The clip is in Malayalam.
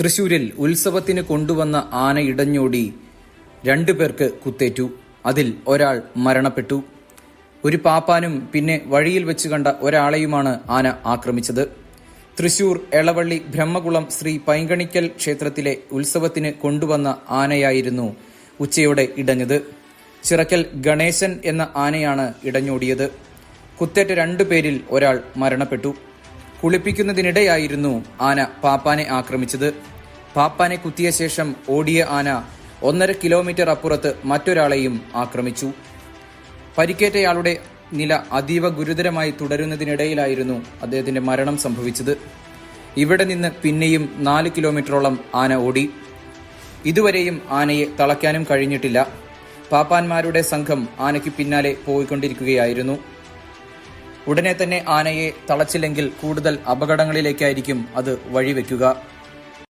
തൃശൂരിൽ ഉത്സവത്തിന് കൊണ്ടുവന്ന ആന ഇടഞ്ഞോടി രണ്ടു പേർക്ക് കുത്തേറ്റു. അതിൽ ഒരാൾ മരണപ്പെട്ടു. ഒരു പാപ്പാനും പിന്നെ വഴിയിൽ വെച്ച് കണ്ട ഒരാളെയുമാണ് ആന ആക്രമിച്ചത്. തൃശൂർ എളവള്ളി ബ്രഹ്മകുളം ശ്രീ പൈങ്കണിക്കൽ ക്ഷേത്രത്തിലെ ഉത്സവത്തിന് കൊണ്ടുവന്ന ആനയായിരുന്നു ഉച്ചയോടെ ഇടഞ്ഞത്. ചിറക്കൽ ഗണേശൻ എന്ന ആനയാണ് ഇടഞ്ഞോടിയത്. കുത്തേറ്റ രണ്ടു പേരിൽ ഒരാൾ മരണപ്പെട്ടു. കുളിപ്പിക്കുന്നതിനിടെയായിരുന്നു ആന പാപ്പാനെ ആക്രമിച്ചത്. പാപ്പാനെ കുത്തിയ ശേഷം ഓടിയ ആന ഒന്നര കിലോമീറ്റർ അപ്പുറത്ത് മറ്റൊരാളെയും ആക്രമിച്ചു. പരിക്കേറ്റയാളുടെ നില അതീവ ഗുരുതരമായി തുടരുന്നതിനിടയിലായിരുന്നു അദ്ദേഹത്തിന്റെ മരണം സംഭവിച്ചത്. ഇവിടെ നിന്ന് പിന്നെയും നാല് കിലോമീറ്ററോളം ആന ഓടി. ഇതുവരെയും ആനയെ തളയ്ക്കാനും കഴിഞ്ഞിട്ടില്ല. പാപ്പാന്മാരുടെ സംഘം ആനയ്ക്ക് പിന്നാലെ പോയിക്കൊണ്ടിരിക്കുകയായിരുന്നു. ഉടനെ തന്നെ ആനയെ തളച്ചില്ലെങ്കിൽ കൂടുതൽ അപകടങ്ങളിലേക്കായിരിക്കും അത് വഴിവെക്കുക